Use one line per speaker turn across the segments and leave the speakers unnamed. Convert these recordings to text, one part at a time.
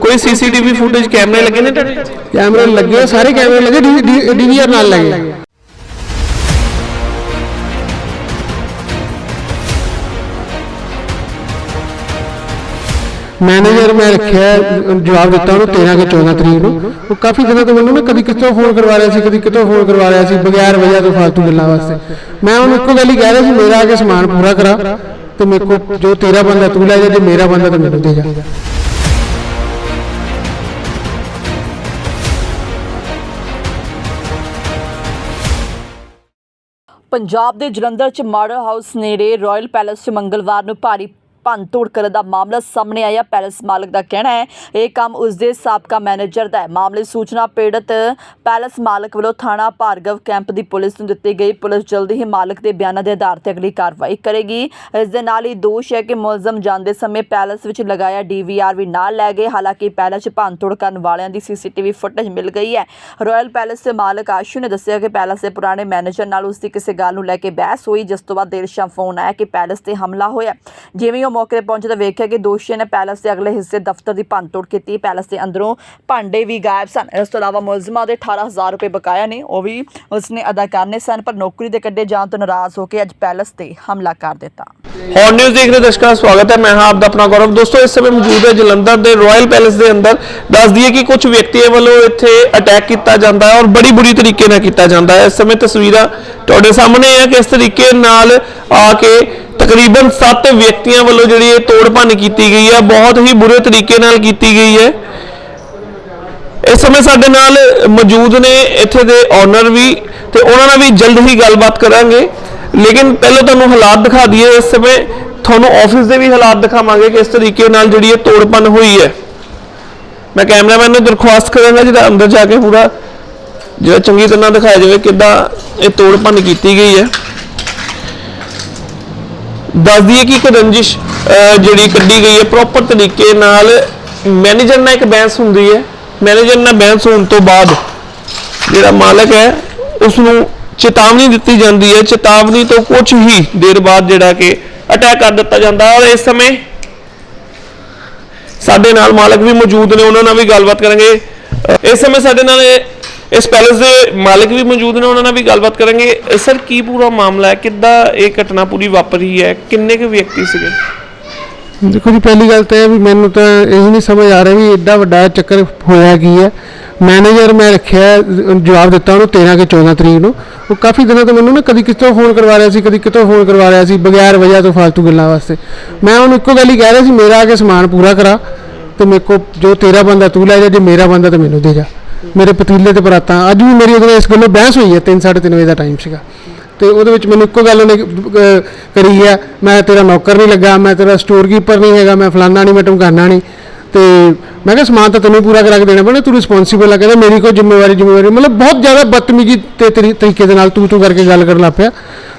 ਕੋਈ CCTV footage ਕੈਮਰੇ ਲੱਗੇ ਨੇ ਤੁਹਾਡੇ
ਕੈਮਰੇ ਲੱਗੇ ਸਾਰੇ ਕੈਮਰੇ ਲੱਗੇ ਡੀਵੀਆਰ ਨਾਲ ਲੱਗੇ। ਮੈਨੇਜਰ ਮੈਂ ਰੱਖਿਆ, ਜਵਾਬ ਦਿੱਤਾ ਉਹਨੂੰ 13 ਕਿ 14 ਤਰੀਕ ਨੂੰ। ਉਹ ਕਾਫੀ ਦਿਨਾਂ ਤੋਂ ਮੈਨੂੰ ਨਾ ਕਦੀ ਕਿਤੋਂ ਫੋਨ ਕਰਵਾ ਰਿਹਾ ਸੀ, ਕਦੀ ਕਿਤੋਂ ਫੋਨ ਕਰਵਾ ਰਿਹਾ ਸੀ, ਬਗੈਰ ਵਜ੍ਹਾ ਤੋਂ ਫालतू ਗੱਲਾਂ ਵਾਸਤੇ। ਮੈਂ ਉਹਨੂੰ ਇੱਕੋ ਗੱਲ ਹੀ ਕਹਿ ਰਿਹਾ ਸੀ, ਮੇਰਾ ਆ ਕੇ ਸਮਾਨ ਪੂਰਾ ਕਰਾ ਤੇ ਮੇਰੇ ਕੋ ਜੋ ਤੇਰਾ ਬੰਦਾ ਤੂੰ ਲੈ ਜਾ ਤੇ ਮੇਰਾ ਬੰਦਾ ਤਾਂ ਮੈਨੂੰ ਦੇ ਜਾ।
ਪੰਜਾਬ ਦੇ ਜਲੰਧਰ ਚ ਮਾਡਲ ਹਾਊਸ ਨੇੜੇ ਰਾਇਲ ਪੈਲੇਸ ਚ ਮੰਗਲਵਾਰ ਨੂੰ ਭਾਰੀ ਭੰਨਤੋੜ ਕਰਨ ਦਾ ਮਾਮਲਾ ਸਾਹਮਣੇ ਆਇਆ। ਪੈਲੇਸ ਮਾਲਕ ਦਾ ਕਹਿਣਾ ਹੈ, ਇਹ ਕੰਮ ਉਸ ਦੇ ਸਾਬਕਾ ਮੈਨੇਜਰ ਦਾ ਹੈ। ਮਾਮਲੇ ਸੂਚਨਾ ਪੀੜਤ ਪੈਲੇਸ ਮਾਲਕ ਵੱਲੋਂ ਥਾਣਾ ਭਾਰਗਵ ਕੈਂਪ ਦੀ ਪੁਲਿਸ ਨੂੰ ਦਿੱਤੀ ਗਈ। ਪੁਲਿਸ ਜਲਦੀ ਹੀ ਮਾਲਕ ਦੇ ਬਿਆਨਾਂ ਦੇ ਆਧਾਰ ਤੇ ਅਗਲੀ ਕਾਰਵਾਈ ਕਰੇਗੀ। ਇਸ ਦੇ ਨਾਲ ਹੀ ਦੋਸ਼ ਹੈ ਕਿ ਮੁਲਜ਼ਮ ਜਾਂਦੇ ਸਮੇਂ ਪੈਲੇਸ ਵਿੱਚ ਲਗਾਇਆ ਡੀਵੀਆਰ ਵੀ ਨਾਲ ਲੈ ਗਏ। ਹਾਲਾਂਕਿ ਪੈਲੇਸ 'ਚ ਭੰਨਤੋੜ ਕਰਨ ਵਾਲਿਆਂ ਦੀ ਸੀਸੀਟੀਵੀ ਫੁਟੇਜ ਮਿਲ ਗਈ ਹੈ। ਰਾਇਲ ਪੈਲੇਸ ਦੇ ਮਾਲਕ ਆਸ਼ੂ ਨੇ ਦੱਸਿਆ ਕਿ ਪੈਲੇਸ ਦੇ ਪੁਰਾਣੇ ਮੈਨੇਜਰ ਨਾਲ ਉਸ ਦੀ ਕਿਸੇ ਗੱਲ ਨੂੰ ਲੈ ਕੇ ਬਹਿਸ ਹੋਈ। ਜਿਸ ਤੋਂ ਬਾਅਦ ਦੇਰ ਸ਼ਾਮ ਫੋਨ ਆਇਆ ਕਿ ਪੈਲੇਸ ਤੇ ਹਮਲਾ ਹੋਇਆ। ਜਿਵੇਂ ਉਹ ਮੌਕੇ ਤੇ ਪਹੁੰਚੇ ਤਾਂ ਵੇਖਿਆ ਕਿ ਦੋਸ਼ੀਆਂ ਨੇ ਪੈਲੇਸ ਦੇ ਅਗਲੇ ਹਿੱਸੇ ਦਫ਼ਤਰ ਦੀ ਭੰਨਤੋੜ ਕੀਤੀ। ਪੈਲੇਸ ਦੇ ਅੰਦਰੋਂ ਭਾਂਡੇ ਵੀ ਗਾਇਬ ਸਨ। ਇਸ ਤੋਂ ਇਲਾਵਾ ਮੁਲਜ਼ਮਾਂ ਦੇ 18000 ਰੁਪਏ ਬਕਾਇਆ ਨੇ, ਉਹ ਵੀ ਉਸਨੇ ਅਦਾ ਕਰਨੇ ਸਨ, ਪਰ ਨੌਕਰੀ ਦੇ ਕੱਢੇ ਜਾਣ ਤੋਂ ਨਾਰਾਜ਼ ਹੋ ਕੇ ਅੱਜ ਪੈਲੇਸ ਤੇ ਹਮਲਾ ਕਰ ਦਿੱਤਾ।
ਹੌਟ ਨਿਊਜ਼ ਦੇਖ ਰਹੇ ਦਰਸ਼ਕਾਂ ਦਾ ਸਵਾਗਤ ਹੈ। ਮੈਂ ਹਾਂ ਆਪ ਦਾ ਆਪਣਾ ਗੌਰਵ। ਦੋਸਤੋ, ਇਸ ਸਮੇਂ ਮੌਜੂਦ ਹੈ ਜਲੰਧਰ ਦੇ ਰਾਇਲ ਪੈਲੇਸ ਦੇ ਅੰਦਰ। ਦੱਸ ਦਈਏ ਕਿ ਕੁਝ ਵਿਅਕਤੀਆਂ ਵੱਲੋਂ ਇੱਥੇ ਅਟੈਕ ਕੀਤਾ ਜਾਂਦਾ ਹੈ ਔਰ ਬੜੀ ਬੁਰੀ ਤਰੀਕੇ ਨਾਲ ਕੀਤਾ ਜਾਂਦਾ ਹੈ। ਇਸ ਸਮੇਂ ਤਸਵੀਰਾਂ ਤੁਹਾਡੇ ਸਾਹਮਣੇ ਹੈ ਕਿ ਤਰੀਕੇ ਨਾਲ ਆ ਕੇ ਤਕਰੀਬਨ 7 ਵਿਅਕਤੀਆਂ ਵੱਲੋਂ ਜਿਹੜੀ ਇਹ ਤੋੜ ਭੰਨ ਕੀਤੀ ਗਈ ਹੈ, ਬਹੁਤ ਹੀ ਬੁਰੇ ਤਰੀਕੇ ਨਾਲ ਕੀਤੀ ਗਈ ਹੈ। ਇਸ ਸਮੇਂ ਸਾਡੇ ਨਾਲ ਮੌਜੂਦ ਨੇ ਇੱਥੇ ਦੇ ਓਨਰ ਵੀ ਤੇ ਉਹਨਾਂ ਨਾਲ ਵੀ ਜਲਦ ਹੀ ਗੱਲਬਾਤ ਕਰਾਂਗੇ। ਲੇਕਿਨ ਪਹਿਲਾਂ ਤੁਹਾਨੂੰ ਹਾਲਾਤ ਦਿਖਾ ਦਈਏ, ਇਸ ਸਮੇਂ ਤੁਹਾਨੂੰ ਆਫਿਸ ਦੇ ਵੀ ਹਾਲਾਤ ਦਿਖਾਵਾਂਗੇ ਕਿ ਇਸ ਤਰੀਕੇ ਨਾਲ ਜਿਹੜੀ ਇਹ ਤੋੜਪਨ ਹੋਈ ਹੈ। ਮੈਂ ਕੈਮਰਾਮੈਨ ਨੂੰ ਦਰਖਾਸਤ ਕਰਾਂਗਾ ਜਿਹੜਾ ਅੰਦਰ ਜਾ ਕੇ ਪੂਰਾ ਜਿਹੜਾ ਚੰਗੀ ਤਰ੍ਹਾਂ ਦਿਖਾਇਆ ਜਾਵੇ ਕਿੱਦਾਂ ਇਹ ਤੋੜਪਨ ਕੀਤੀ ਗਈ ਹੈ। ਦੱਸ ਦਈਏ ਕਿ ਇੱਕ ਰੰਜਿਸ਼ ਜਿਹੜੀ ਕੱਢੀ ਗਈ ਹੈ ਪ੍ਰੋਪਰ ਤਰੀਕੇ ਨਾਲ। ਮੈਨੇਜਰ ਨਾਲ ਇੱਕ ਬਹਿਸ ਹੁੰਦੀ ਹੈ। ਮੈਨੇਜਰ ਨਾਲ ਬਹਿਸ ਹੋਣ ਤੋਂ ਬਾਅਦ ਜਿਹੜਾ ਮਾਲਕ ਹੈ ਉਸ ਨੂੰ ਚੇਤਾਵਨੀ ਦਿੱਤੀ ਜਾਂਦੀ ਹੈ। ਚੇਤਾਵਨੀ ਤੋਂ ਕੁਝ ਹੀ ਦੇਰ ਬਾਅਦ ਜਿਹੜਾ ਕਿ ਅਟੈਕ ਕਰ ਦਿੱਤਾ ਜਾਂਦਾ ਔਰ ਇਸ ਸਮੇਂ ਸਾਡੇ ਨਾਲ ਮਾਲਕ ਵੀ ਮੌਜੂਦ ਨੇ, ਉਹਨਾਂ ਨਾਲ ਵੀ ਗੱਲਬਾਤ ਕਰਾਂਗੇ। ਇਸ ਸਮੇਂ ਸਾਡੇ ਨਾਲ ਇਸ ਪੈਲੇਸ ਦੇ ਮਾਲਕ ਵੀ ਮੌਜੂਦ ਨੇ, ਉਹਨਾਂ ਨਾਲ ਵੀ ਗੱਲਬਾਤ ਕਰਾਂਗੇ। ਸਰ, ਕੀ ਪੂਰਾ ਮਾਮਲਾ ਹੈ? ਕਿੱਦਾਂ ਇਹ ਘਟਨਾ ਪੂਰੀ ਵਾਪਰੀ ਹੈ? ਕਿੰਨੇ ਕੁ ਵਿਅਕਤੀ ਸੀਗੇ?
ਦੇਖੋ ਜੀ, ਪਹਿਲੀ ਗੱਲ ਤਾਂ ਇਹ ਵੀ ਮੈਨੂੰ ਤਾਂ ਇਹ ਨਹੀਂ ਸਮਝ ਆ ਰਿਹਾ ਵੀ ਐਡਾ ਵੱਡਾ ਚੱਕਰ ਹੋਇਆ ਕੀ ਹੈ। ਮੈਨੇਜਰ ਮੈਂ ਰੱਖਿਆ, ਜਵਾਬ ਦਿੱਤਾ ਉਹਨੂੰ 13 ਕੇ 14 ਤਰੀਕ ਨੂੰ। ਉਹ ਕਾਫੀ ਦਿਨਾਂ ਤੋਂ ਮੈਨੂੰ ਨਾ ਕਦੀ ਕਿਤੋਂ ਫੋਨ ਕਰਵਾ ਰਿਹਾ ਸੀ, ਕਦੀ ਕਿਤੋਂ ਫੋਨ ਕਰਵਾ ਰਿਹਾ ਸੀ, ਬਗੈਰ ਵਜ੍ਹਾ ਤੋਂ ਫालतू ਗੱਲਾਂ ਵਾਸਤੇ। ਮੈਂ ਉਹਨੂੰ ਇੱਕੋ ਗੱਲ ਹੀ ਕਹਿ ਰਿਹਾ ਸੀ, ਮੇਰਾ ਆ ਕੇ ਸਮਾਨ ਪੂਰਾ ਕਰਾ ਤੇ ਮੇਰੇ ਕੋ ਜੋ ਤੇਰਾ ਬੰਦਾ ਤੂੰ ਲੈ ਜਾ, ਜੇ ਮੇਰਾ ਬੰਦਾ ਤਾਂ ਮੈਨੂੰ ਦੇ ਜਾ। ਮੇਰੇ ਪਤੀਲੇ ਤੇ ਪਰਾਤਾਂ, ਅੱਜ ਵੀ ਮੇਰੀ ਉਹਦੇ ਨਾਲ ਇਸ ਗੱਲੋਂ ਬਹਿਸ ਹੋਈ ਹੈ 3:30 ਵਜੇ ਦਾ ਟਾਈਮ ਸੀਗਾ। ਤੇ ਉਹਦੇ ਵਿੱਚ ਮੈਨੂੰ ਇੱਕੋ ਗੱਲ ਉਹਨੇ ਕਰੀ ਹੈ, ਮੈਂ ਤੇਰਾ ਨੌਕਰ ਨਹੀਂ ਲੱਗਾ, ਮੈਂ ਤੇਰਾ ਸਟੋਰ ਕੀਪਰ ਨਹੀਂ ਹੈਗਾ, ਮੈਂ ਫਲਾਨਾ ਨਹੀਂ, ਮੈਂ ਟਮਕਾਨਾ ਨਹੀਂ। ਤੇ ਮੈਂ ਕਿਹਾ, ਸਮਾਨ ਤਾਂ ਤੈਨੂੰ ਪੂਰਾ ਕਰਾ ਕੇ ਦੇਣਾ ਪੈਣਾ, ਤੂੰ ਰਿਸਪੌਂਸੀਬਲ ਆ, ਕਹਿੰਦਾ ਮੇਰੀ ਕੋਈ ਜ਼ਿੰਮੇਵਾਰੀ ਜ਼ਿੰਮੇਵਾਰੀ, ਮਤਲਬ ਬਹੁਤ ਜ਼ਿਆਦਾ ਬਦਤਮੀਜ਼ੀ ਤੇ ਤਰੀਕੇ ਦੇ ਨਾਲ ਤੂੰ ਤੂੰ ਕਰਕੇ ਗੱਲ ਕਰਨ ਲੱਗ ਪਿਆ।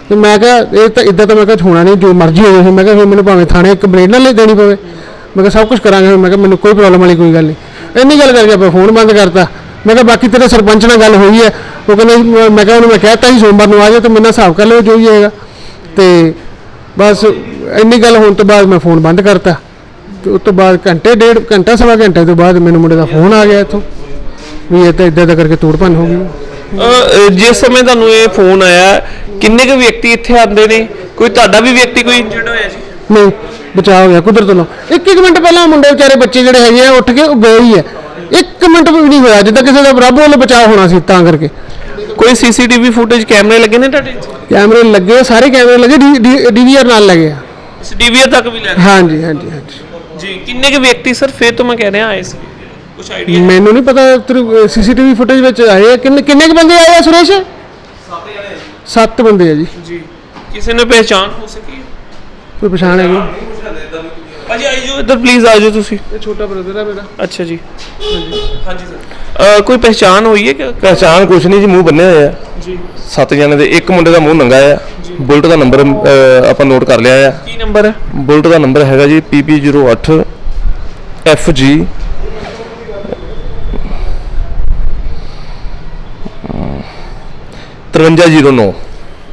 ਤੇ ਮੈਂ ਕਿਹਾ, ਇਹ ਤਾਂ ਇਦਾਂ ਤਾਂ ਮੈਂ ਕਿਹਾ ਹੋਣਾ ਨਹੀਂ, ਜੋ ਮਰਜ਼ੀ ਹੋਵੇ, ਫਿਰ ਮੈਂ ਕਿਹਾ, ਫਿਰ ਮੈਨੂੰ ਭਾਵੇਂ ਥਾਣੇ ਕੰਪਲੇਂਟ ਨਾ ਲੈ ਦੇਣੀ ਪਵੇ। ਮੈਂ ਕਿਹਾ, ਸਭ ਕੁਝ ਕਰਾਂਗੇ ਮੈਂ ਕਿਹਾ, ਮੈਨੂੰ ਕੋਈ ਪ੍ਰੋਬਲਮ ਵਾਲੀ ਕੋਈ ਗੱਲ ਨਹੀਂ। ਇੰਨੀ ਗੱਲ ਕਰਕੇ ਆਪਾਂ ਫੋਨ ਬੰਦ ਕਰਤਾ। ਮੈਂ ਕਿਹਾ ਬਾਕੀ ਤੇਰੇ ਸਰਪੰਚ ਨਾਲ ਗੱਲ ਹੋਈ ਹੈ। ਉਹ ਕਹਿੰਦਾ ਜੀ, ਮੈਂ- ਮੈਂ ਕਿਹਾ ਉਹਨੂੰ ਮੈਂ ਕਹਿਤਾ ਸੀ ਸੋਮਵਾਰ ਨੂੰ ਆ ਜਾ ਤੇ ਮੇਰੇ ਨਾਲ ਹਿਸਾਬ ਕਰ ਲਿਓ ਜੋ ਵੀ ਹੋਏਗਾ। ਤੇ ਬਸ ਇੰਨੀ ਗੱਲ ਹੋਣ ਤੋਂ ਬਾਅਦ ਮੈਂ ਫੋਨ ਬੰਦ ਕਰਤਾ। ਤੇ ਉਸ ਤੋਂ ਬਾਅਦ ਘੰਟੇ ਡੇਢ ਘੰਟਾ ਸਵਾ ਘੰਟੇ ਤੋਂ ਬਾਅਦ ਮੈਨੂੰ ਮੁੰਡੇ ਦਾ ਫੋਨ ਆ ਗਿਆ ਇੱਥੋਂ ਵੀ ਇਹ ਤਾਂ ਇਦਾਂ ਦਾ ਕਰਕੇ ਤੋੜ ਭੰਨ ਹੋ ਗਈ।
ਅਹ, ਅਹ, ਜਿਸ ਸਮੇਂ ਤੁਹਾਨੂੰ ਇਹ ਫੋਨ ਆਇਆ ਕਿੰਨੇ ਕੁ ਵਿਅਕਤੀ ਇੱਥੇ ਆਉਂਦੇ ਨੇ? ਕੋਈ ਤੁਹਾਡਾ ਵੀ ਵਿਅਕਤੀ ਕੋਈ? ਇੰਜਰਡ ਹੋਇਆ ਜੀ
ਨਹੀਂ ਬਚਾਅ ਹੋ ਗਿਆ ਕੁਦਰਤ ਵੱਲੋਂ। ਇੱਕ ਇੱਕ ਮਿੰਟ ਪਹਿਲਾਂ ਮੁੰਡੇ ਵਿਚਾਰੇ ਬੱਚੇ ਜਿਹੜੇ ਹੈਗੇ ਆ ਉੱਠ ਕੇ ਉਹ ਗਏ ਹੀ ਆ। ਇੱਕ ਮਿੰਟ ਵੀ ਨਹੀਂ ਹੋਇਆ ਜਿੱਦਾਂ ਕਿਸੇ ਦਾ ਰੱਬ ਵੱਲੋਂ ਬਚਾਅ ਹੋਣਾ ਸੀ ਤਾਂ ਕਰਕੇ।
ਕੋਈ ਸੀਸੀਟੀਵੀ ਫੁਟੇਜ ਕੈਮਰੇ ਲੱਗੇ ਨੇ ਤੁਹਾਡੇ
ਕੈਮਰੇ ਲੱਗੇ ਸਾਰੇ ਕੈਮਰੇ ਲੱਗੇ ਡੀਵੀਆਰ ਨਾਲ ਲੱਗੇ ਆ।
ਇਸ ਡੀਵੀਆਰ ਤੱਕ ਵੀ ਲੈ ਗਏ
ਹਾਂਜੀ ਹਾਂਜੀ ਹਾਂਜੀ।
ਜੀ ਕਿੰਨੇ ਕੁ ਵਿਅਕਤੀ ਸਰ ਫਿਰ ਤੋਂ ਮੈਂ ਕਹਿ ਰਿਹਾ ਆਏ ਸੀ? ਕੁਝ ਆਈਡੀਆ
ਮੈਨੂੰ ਨਹੀਂ ਪਤਾ ਸੀਸੀਟੀਵੀ ਫੁਟੇਜ ਵਿੱਚ ਆਏ ਆ ਕਿੰਨੇ ਕਿੰਨੇ ਕੁ ਬੰਦੇ ਆਏ ਆ ਸੁਰੇਸ਼? ਸੱਤ ਬੰਦੇ ਆ ਜੀ।
ਜੀ। ਕਿਸੇ ਨੇ ਪਹਿਚਾਨ ਹੋ ਸਕੀ?
ਕੋਈ ਪਛਾਣ ਹੈਗੀ?
ਭਾਜੀ ਆਈ ਜੋ ਇੱਧਰ ਪਲੀਜ਼ ਆ ਜਾਓ ਤੁਸੀਂ।
ਇਹ ਛੋਟਾ ਬ੍ਰਦਰ ਆ ਮੇਰਾ
ਅੱਛਾ ਜੀ। ਹਾਂਜੀ ਸਰ। ਕੋਈ ਪਹਿਚਾਨ ਹੋਈ ਹੈ ਕਿ
ਪਹਿਚਾਣ ਕੁਛ ਨਹੀਂ ਜੀ ਮੂੰਹ ਬੰਨੇ ਹੋਏ ਆ।
ਜੀ।
ਸੱਤ ਜਣੇ ਦੇ ਇੱਕ ਮੁੰਡੇ ਦਾ ਮੂੰਹ ਨੰਗਾ ਆ। ਬੁਲਟ ਦਾ ਨੰਬਰ ਅਹ, ਆਪਾਂ ਨੋਟ ਕਰ ਲਿਆ ਆ।
ਕੀ ਨੰਬਰ ਹੈ?
ਬੁਲਟ ਦਾ ਨੰਬਰ ਹੈਗਾ ਜੀ PP08 FG ਤਰਵੰਜਾ ਜ਼ੀਰੋ ਨੌ।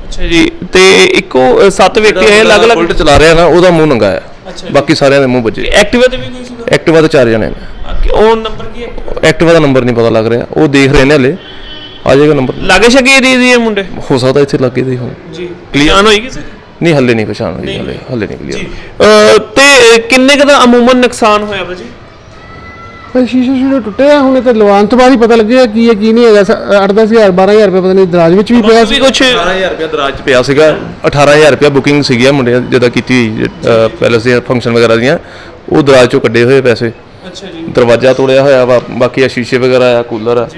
ਅੱਛਾ ਜੀ ਤੇ ਇੱਕੋ ਅ, ਸੱਤ ਵਿਅਕਤੀ ਹੈ ਅਲੱਗ-ਅਲੱਗ
ਬੁਲਟ ਚਲਾ ਰਿਹਾ ਨਾ ਉਹਦਾ ਮੂੰਹ ਨੰਗਾ ਆ।
ਅੱਛਾ।
ਬਾਕੀ ਸਾਰਿਆਂ ਦੇ ਮੂੰਹ ਵੱਜੇ।
ਐਕਟਿਵਾ ਤੇ ਵੀ ਕੋਈ ਸੀਗਾ?
ਐਕਟਿਵਾ ਤੇ ਚਾਰ ਜਣੇ ਨੇ।
ਅ, ਉਹ ਨੰਬਰ ਕੀ ਹੈ?
ਐਕਟਿਵਾ ਦਾ ਨੰਬਰ ਨਹੀਂ ਪਤਾ ਲੱਗ ਰਿਹਾ। ਉਹ ਦੇਖ ਰਹੇ ਨੇ ਹਲੇ। ਆ ਜਾਏਗਾ ਨੰਬਰ
ਲਾਗੇ ਛਗੇ ਏਰੀਏ ਦੇ ਇਹ ਮੁੰਡੇ?
ਹੋ ਸਕਦਾ ਇੱਥੇ ਲੱਗੇ ਦੇ ਹੋਣ।
ਜੀ। ਕਲੀਅਰ ਹੋਈ ਕਿਸੇ
ਨਹੀਂ ਹਲੇ ਨਹੀਂ ਪਛਾਣ ਹੋਈ ਹਲੇ ਹਲੇ ਨਹੀਂ ਕਲੀਅਰ
ਅਹ ਤੇ ਅਹ ਕਿੰਨੇ ਕੁ ਦਾ ਅਮੂਮਨ ਨੁਕਸਾਨ ਹੋਇਆ ਭਾਜੀ
ਪਰ ਸ਼ੀਸ਼ੇ ਸ਼ੀਸ਼ੇ ਟੁੱਟੇ ਆ ਹੁਣ ਇਹ ਤਾਂ ਲਵਾਉਣ ਤੋਂ ਬਾਅਦ ਹੀ ਪਤਾ ਲੱਗੇਗਾ ਕੀ ਹੈ ਕੀ ਨਹੀਂ ਹੈਗਾ। 8-10000 12000 ਰੁਪਏ ਪਤਾ ਨਹੀਂ ਦਰਾਜ ਵਿੱਚ ਵੀ ਪਿਆ ਸੀ।
ਕੁਝ
18000 ਰੁਪਏ ਦਰਾਜ 'ਚ ਪਿਆ ਸੀਗਾ। 18000 ਰੁਪਏ ਬੁਕਿੰਗ ਸੀਗੀ ਮੁੰਡਿਆਂ ਜਿਹਦਾ ਕੀਤੀ ਪੈਲਸ ਦੇ ਫੰਕਸ਼ਨ ਵਗੈਰਾ ਦੀਆਂ। ਉਹ ਦਰਾਜ 'ਚੋਂ ਕੱਢੇ ਹੋਏ ਪੈਸੇ।
ਅੱਛਾ ਜੀ।
ਦਰਵਾਜ਼ਾ ਤੋੜਿਆ ਹੋਇਆ ਵਾ ਬਾਕੀ ਆ ਸ਼ੀਸ਼ੇ ਵਗੈਰਾ ਆ ਕੂਲਰ ਆ।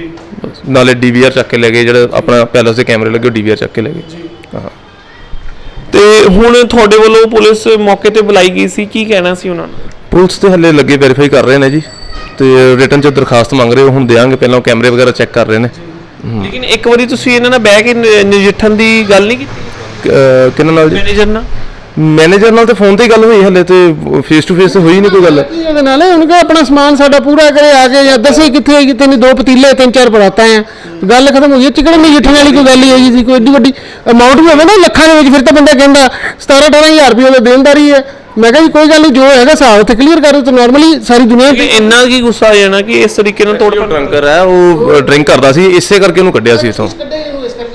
ਨਾਲੇ ਡੀਵੀਆਰ ਚੱਕ ਕੇ ਲੈ ਗਏ ਜਿਹੜੇ ਆਪਣਾ ਪੈਲਸ ਦੇ ਕੈਮਰੇ ਲੱਗੇ ਡੀਵੀਆਰ ਚੱਕ ਕੇ ਲੈ ਗਏ। ਹਾਂ।
ਤੇ ਹੁਣ ਤੁਹਾਡੇ ਵੱਲੋਂ ਪੁਲਿਸ ਮੌਕੇ ਤੇ ਬੁਲਾਈ ਗਈ ਸੀ ਕੀ ਕਹਿਣਾ ਸੀ ਉਹਨਾਂ ਨੂੰ?
ਪੁਲਿਸ ਤੇ ਹੱਲੇ ਲੱਗੇ ਵੈਰੀਫਾਈ ਕਰ ਰਹੇ ਨੇ ਜੀ। ਤੇ ਰਿਟਰਨ 'ਚ ਦਰਖਾਸਤ ਮੰਗ ਰਹੇ ਹੋ ਹੁਣ ਦੇਾਂਗੇ ਪਹਿਲਾਂ ਕੈਮਰੇ ਵਗੈਰਾ ਚੈੱਕ ਕਰ ਰਹੇ ਨੇ।
ਲੇਕਿਨ ਇੱਕ ਵਾਰੀ ਤੁਸੀਂ ਇਹਨਾਂ ਨਾਲ ਬਹਿ ਕੇ ਨ- ਨਜਿੱਠਣ ਦੀ ਗੱਲ ਨਹੀਂ ਕੀਤੀ?
ਅਹ ਕਿਹਨਾਂ ਨਾਲ ਜੀ?
ਮੈਨੇਜਰ ਨਾਲ?
ਮੈਨੇਜਰ ਨਾਲ ਤੇ ਫੋਨ ਤੇ ਹੀ ਗੱਲ ਹੋਈ ਹੱਲੇ ਤੇ ਫੇਸ ਟੂ ਫੇਸ ਹੋਈ ਨਹੀਂ ਕੋਈ ਗੱਲ।
ਕੀ ਉਹਦੇ ਨਾਲ ਉਹਨੂੰ ਕਹੇ ਆਪਣਾ ਸਮਾਨ ਸਾਡਾ ਪੂਰਾ ਕਰੇ ਆ ਕੇ ਜਾਂ ਦੱਸੇ ਕਿੱਥੇ ਹੈ ਕਿਤੇ ਨਹੀਂ ਦੋ ਪਤੀਲੇ ਤਿੰਨ ਚਾਰ ਪਰਾਤਾਂ ਆ। ਗੱਲ ਖਤਮ ਹੋ ਗਈ ਚਿਕੜ ਨਹੀਂ ਜਿੱਠਣ ਵਾਲੀ ਕੋਈ ਗੱਲ ਹੀ ਹੈਗੀ ਸੀ ਕੋਈ ਏਡੀ ਵੱਡੀ ਅਮਾਉਂਟ ਵੀ ਹੋਵੇ ਨਾ ਲੱਖਾਂ ਦੇ ਵਿੱਚ ਫਿਰ ਤਾਂ ਬੰਦਾ ਕਹਿੰਦਾ 17 18000 ਰੁਪਏ ਉਹਦਾ ਦੇਣਦਾਰੀ ਹੈ। ਮੈਂ ਕਿਹਾ ਜੀ ਕੋਈ ਗੱਲ ਨਹੀਂ ਜੋ ਹੈਗਾ ਹਿਸਾਬ ਤੇ ਕਲੀਅਰ ਕਰੋ ਤੇ ਨਾਰਮਲੀ ਸਾਰੀ ਦੁਨੀਆ
ਕਿ ਇੰਨਾ ਕੀ ਗੁੱਸਾ ਆ ਜਾਣਾ ਕਿ ਇਸ ਤਰੀਕੇ ਨਾਲ ਤੋੜ
ਡਰੰਕਰ ਹੈ ਉਹ ਡਰਿੰਕ ਕਰਦਾ ਸੀ ਇਸੇ ਕਰਕੇ ਉਹਨੂੰ ਕੱਢਿਆ ਸੀ ਇਥੋਂ।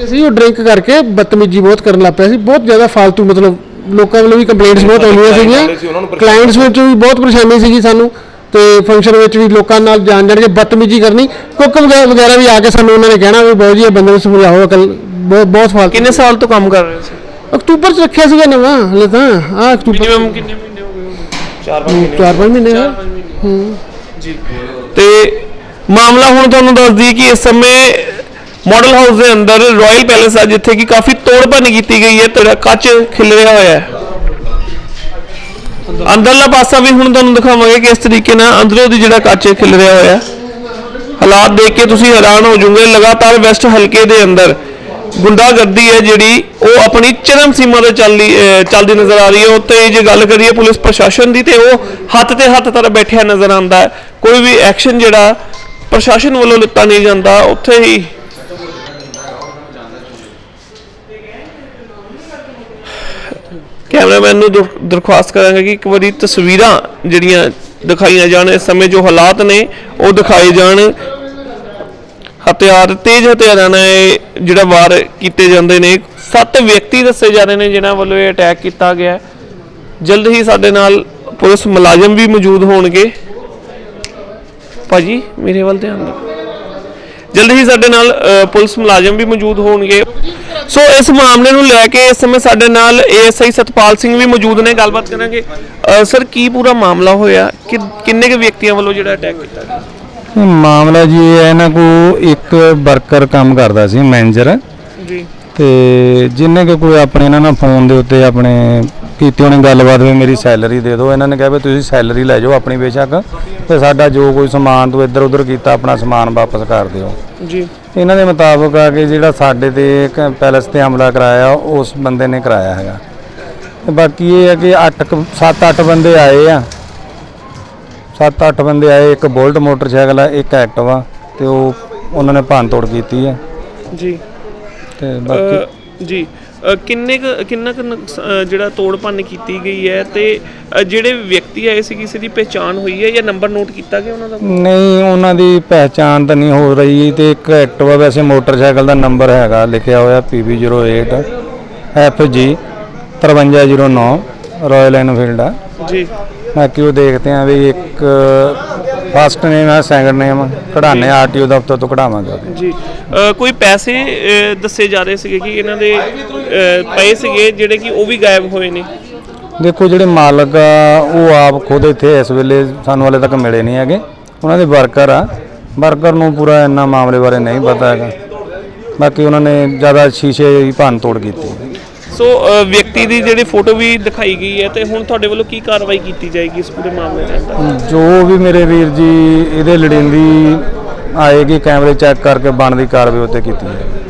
ਸੀ ਉਹ ਡਰਿੰਕ ਕਰਕੇ ਬਦਤਮੀਜੀ ਬਹੁਤ ਕਰਨ ਲੱਗ ਪਿਆ ਸੀ। ਬਹੁਤ ਜ਼ਿਆਦਾ ਫालतू ਮਤਲਬ ਲੋਕਾਂ ਵੱਲੋਂ ਵੀ ਕੰਪਲੇਂਟਸ ਬਹੁਤ ਆਉਂਦੀਆਂ ਸੀਗੀਆਂ। ਕਲਾਇੰਟਸ ਵਿੱਚ ਵੀ ਬਹੁਤ ਪਰੇਸ਼ਾਨੀ ਸੀਗੀ ਸਾਨੂੰ ਤੇ ਫੰਕਸ਼ਨ ਵਿੱਚ ਵੀ ਲੋਕਾਂ ਨਾਲ ਜਾਣ ਜਾਣ ਕੇ ਬਦਤਮੀਜੀ ਕਰਨੀ। ਕੁੱਕ ਵਗੈਰਾ ਵਗੈਰਾ ਵੀ ਆ ਕੇ ਸਾਨੂੰ ਉਹਨਾਂ ਨੇ ਕਹਿਣਾ ਵੀ ਬਹੁਤ ਜੀ ਇਹ ਬੰਦੇ ਨੂੰ ਸਮਝਾਓ ਅਕਲ ਬਹੁਤ ਬਹੁਤ ਫਾਲਤੂ।
ਕਿੰਨੇ ਸਾਲ ਤੋਂ ਕੰਮ ਕਰ ਰਹੇ ਸੀ
ਅਕਤੂਬਰ ਚ ਰੱਖਿਆ ਸੀਗਾ ਨਵਾਂ ਹਲੇ ਤਾਂ। ਆ ਅਕਤੂਬਰ
ਮਿਨੀਮਮ ਕਿੰਨੇ ਮਹੀਨੇ ਹੋ ਗਏ
ਚਾਰ ਪੰਜ ਮਹੀਨੇ। ਹੋਏ।
ਜੀ। ਤੇ ਮਾਮਲਾ ਹੁਣ ਤੁਹਾਨੂੰ ਦੱਸ ਦਈਏ ਕਿ ਇਸ ਸਮੇਂ ਮਾਡਲ ਹਾਊਸ ਦੇ ਅੰਦਰ ਰਾਇਲ ਪੈਲੇਸ ਆ ਜਿੱਥੇ ਕਿ ਕਾਫੀ ਤੋੜ ਭੰਨ ਕੀਤੀ ਗਈ ਹੈ ਤੇ ਕੱਚ ਖਿਲਰਿਆ ਹੋਇਆ ਹੈ। ਅੰਦਰਲਾ ਪਾਸਾ ਵੀ ਹੁਣ ਤੁਹਾਨੂੰ ਦਿਖਾਵਾਂਗੇ ਕਿ ਇਸ ਤਰੀਕੇ ਨਾਲ ਅੰਦਰੋਂ ਦੀ ਜਿਹੜਾ ਕੱਚ ਖਿਲਰਿਆ ਹੋਇਆ ਹੈ। ਹਾਲਾਤ ਦੇਖ ਕੇ ਤੁਸੀਂ ਹੈਰਾਨ ਹੋ ਜਾਓਗੇ ਲਗਾਤਾਰ ਵੈਸਟ ਹਲਕੇ ਦੇ ਅੰਦਰ ਗੁੰਡਾਗਰਦੀ ਹੈ ਜਿਹੜੀ, ਉਹ ਆਪਣੀ ਚਰਮ ਸੀਮਾ ਤੇ ਚੱਲਦੀ ਚੱਲਦੀ ਨਜ਼ਰ ਆ ਰਹੀ ਹੈ। ਉੱਤੇ ਜੇ ਗੱਲ ਕਰੀਏ ਪੁਲਿਸ ਪ੍ਰਸ਼ਾਸਨ ਦੀ, ਤੇ ਉਹ ਹੱਥ ਤੇ ਹੱਥ ਤਰ ਬੈਠਿਆ ਨਜ਼ਰ ਆਉਂਦਾ ਹੈ। ਕੋਈ ਵੀ ਐਕਸ਼ਨ ਜਿਹੜਾ ਪ੍ਰਸ਼ਾਸਨ ਵੱਲੋਂ ਲਿੱਤਾ ਨਹੀਂ ਜਾਂਦਾ, ਉੱਥੇ ਹੀ ਕੈਮਰਾਮੈਨ ਨੂੰ ਦਰ- ਦਰਖਾਸਤ ਕਰਾਂਗੇ ਕਿ ਇੱਕ ਵਾਰੀ ਤਸਵੀਰਾਂ ਜਿਹੜੀਆਂ ਦਿਖਾਈਆਂ ਜਾਣ, ਇਸ ਸਮੇਂ ਜੋ ਹਾਲਾਤ ਨੇ, ਉਹ ਦਿਖਾਏ ਜਾਣ। ਹਥਿਆਰ ਤੇਜ਼ ਹਥਿਆਰਾਂ ਨਾਲ ਇਹ ਜਿਹੜਾ ਵਾਰ ਕੀਤੇ ਜਾਂਦੇ ਨੇ ਸੱਤ ਵਿਅਕਤੀ ਦੱਸੇ ਜਾ ਰਹੇ ਨੇ ਜਿਨ੍ਹਾਂ ਵੱਲੋਂ ਇਹ ਅਟੈਕ ਕੀਤਾ ਗਿਆ ਹੈ। ਜਲਦ ਹੀ ਸਾਡੇ ਨਾਲ ਪੁਲਿਸ ਮੁਲਾਜ਼ਮ ਵੀ ਮੌਜੂਦ ਹੋਣਗੇ। ਭਾਜੀ ਮੇਰੇ ਵੱਲ ਧਿਆਨ ਦਿਓ। ਜਲਦ ਹੀ ਸਾਡੇ ਨਾਲ ਅ, ਪੁਲਿਸ ਮੁਲਾਜ਼ਮ ਵੀ ਮੌਜੂਦ ਹੋਣਗੇ। ਸੋ ਇਸ ਮਾਮਲੇ ਨੂੰ ਲੈ ਕੇ ਇਸ ਸਮੇਂ ਸਾਡੇ ਨਾਲ ਏਐਸਆਈ ਸਤਪਾਲ ਸਿੰਘ ਵੀ ਮੌਜੂਦ ਨੇ। ਗੱਲਬਾਤ ਕਰਾਂਗੇ। ਅ, ਸਰ ਕੀ ਪੂਰਾ ਮਾਮਲਾ ਹੋਇਆ? ਕਿ ਕਿੰਨੇ ਕੁ ਵਿਅਕਤੀਆਂ ਵੱਲੋਂ ਜਿਹੜਾ ਅਟੈਕ ਕੀਤਾ ਗਿਆ?
ਇਹ ਮਾਮਲਾ ਜੀ ਇਹ ਹੈ ਇਹਨਾਂ ਕੋ ਇੱਕ ਵਰਕਰ ਕੰਮ ਕਰਦਾ ਸੀ ਮੈਨੇਜਰ।
ਜੀ।
ਤੇ ਜਿੰਨੇ ਕਿ ਕੋਈ ਆਪਣੇ ਇਹਨਾਂ ਨਾਲ ਫੋਨ ਦੇ ਉੱਤੇ ਆਪਣੇ ਕੀਤੀ ਉਹਨੇ ਗੱਲਬਾਤ ਵੀ ਮੇਰੀ ਸੈਲਰੀ ਦੇ ਦਿਓ ਇਹਨਾਂ ਨੇ ਕਿਹਾ ਵੀ ਤੁਸੀਂ ਸੈਲਰੀ ਲੈ ਜਾਓ ਆਪਣੀ ਬੇਸ਼ੱਕ ਤੇ ਸਾਡਾ ਜੋ ਕੋਈ ਸਮਾਨ ਤੂੰ ਇੱਧਰ ਉੱਧਰ ਕੀਤਾ ਆਪਣਾ ਸਮਾਨ ਵਾਪਸ ਕਰ ਦਿਓ।
ਜੀ।
ਇਹਨਾਂ ਦੇ ਮੁਤਾਬਕ ਆ ਕਿ ਜਿਹੜਾ ਸਾਡੇ ਤੇ ਇੱਕ ਪੈਲਸ ਤੇ ਹਮਲਾ ਕਰਾਇਆ ਉਸ ਬੰਦੇ ਨੇ ਕਰਾਇਆ ਹੈਗਾ। ਤੇ ਬਾਕੀ ਇਹ ਹੈ ਕਿ 8 7-8 ਬੰਦੇ ਆਏ ਆ। 7-8 ਬੰਦੇ ਆਏ ਇੱਕ ਬੋਲਟ ਮੋਟਰਸਾਈਕਲ ਆ ਇੱਕ ਐਕਟਿਵਾ ਤੇ ਉਹ ਉਹਨਾਂ ਨੇ ਭੰਨ ਤੋੜ ਕੀਤੀ ਹੈ।
ਜੀ।
ਤੇ ਬਾਕੀ
ਜੀ। ਕਿੰਨੇ ਕੁ ਕਿੰਨਾ ਕੁ ਨੁਕਸ- ਅ, ਜਿਹੜਾ ਤੋੜ ਭੰਨ ਕੀਤੀ ਗਈ ਹੈ ਤੇ ਜਿਹੜੇ ਵਿਅਕਤੀ ਆਏ ਸੀ ਕਿਸੇ ਦੀ ਪਹਿਚਾਣ ਹੋਈ ਹੈ ਜਾਂ ਨੰਬਰ ਨੋਟ ਕੀਤਾ ਗਿਆ ਉਹਨਾਂ ਦਾ
ਨਹੀਂ ਉਹਨਾਂ ਦੀ ਪਹਿਚਾਣ ਤਾਂ ਨਹੀਂ ਹੋ ਰਹੀ। ਤੇ ਇੱਕ ਐਕਟਿਵਾ ਵੈਸੇ ਮੋਟਰਸਾਈਕਲ ਦਾ ਨੰਬਰ ਹੈਗਾ ਲਿਖਿਆ ਹੋਇਆ PB08 FG 5309 ਰਾਇਲ ਐਨਫੀਲਡ ਆ।
ਜੀ।
ਬਾਕੀ ਉਹ ਦੇਖਦੇ ਆ ਵੀ ਇੱਕ ਫਸਟ ਨੇਮ ਹੈ ਸੈਕੰਡ ਨੇਮ ਕਢਾਣੇ ਆਰਟੀਓ ਦਫ਼ਤਰ ਤੋਂ ਕਢਾਵਾਂਗੇ ਉਹਦੇ।
ਜੀ। ਅ, ਕੋਈ ਪੈਸੇ ਅ, ਦੱਸੇ ਜਾ ਰਹੇ ਸੀਗੇ ਕਿ ਇਹਨਾਂ ਦੇ ਅ, ਪਏ ਸੀਗੇ ਜਿਹੜੇ ਕਿ ਉਹ ਵੀ ਗਾਇਬ ਹੋਏ ਨੇ?
ਦੇਖੋ ਜਿਹੜੇ ਮਾਲਕ ਆ ਉਹ ਆਪ ਖੁਦ ਇੱਥੇ ਇਸ ਵੇਲੇ ਸਾਨੂੰ ਹਾਲੇ ਤੱਕ ਮਿਲੇ ਨਹੀਂ ਹੈਗੇ। ਉਹਨਾਂ ਦੇ ਵਰਕਰ ਆ। ਵਰਕਰ ਨੂੰ ਪੂਰਾ ਇੰਨਾ ਮਾਮਲੇ ਬਾਰੇ ਨਹੀਂ ਪਤਾ ਹੈਗਾ। ਬਾਕੀ ਉਹਨਾਂ ਨੇ ਜ਼ਿਆਦਾ ਸ਼ੀਸ਼ੇ ਹੀ ਭੰਨ ਤੋੜ ਕੀਤੀ।
ਸੋ ਅ, ਵਿਅਕਤੀ ਦੀ ਜਿਹੜੀ ਫੋਟੋ ਵੀ ਦਿਖਾਈ ਗਈ ਹੈ ਤੇ ਹੁਣ ਤੁਹਾਡੇ ਵੱਲੋਂ ਕੀ ਕਾਰਵਾਈ ਕੀਤੀ ਜਾਏਗੀ ਇਸ ਪੂਰੇ ਮਾਮਲੇ ਦੇ ਅੰਦਰ?
ਜੋ ਵੀ ਮੇਰੇ ਵੀਰ ਜੀ ਇਹਦੇ ਲੜਿੰਦੀ ਆਏਗੀ ਕੈਮਰੇ ਚੈੱਕ ਕਰਕੇ ਬਣਦੀ ਕਾਰਵਾਈ ਉੱਤੇ ਕੀਤੀ ਜਾਏਗੀ।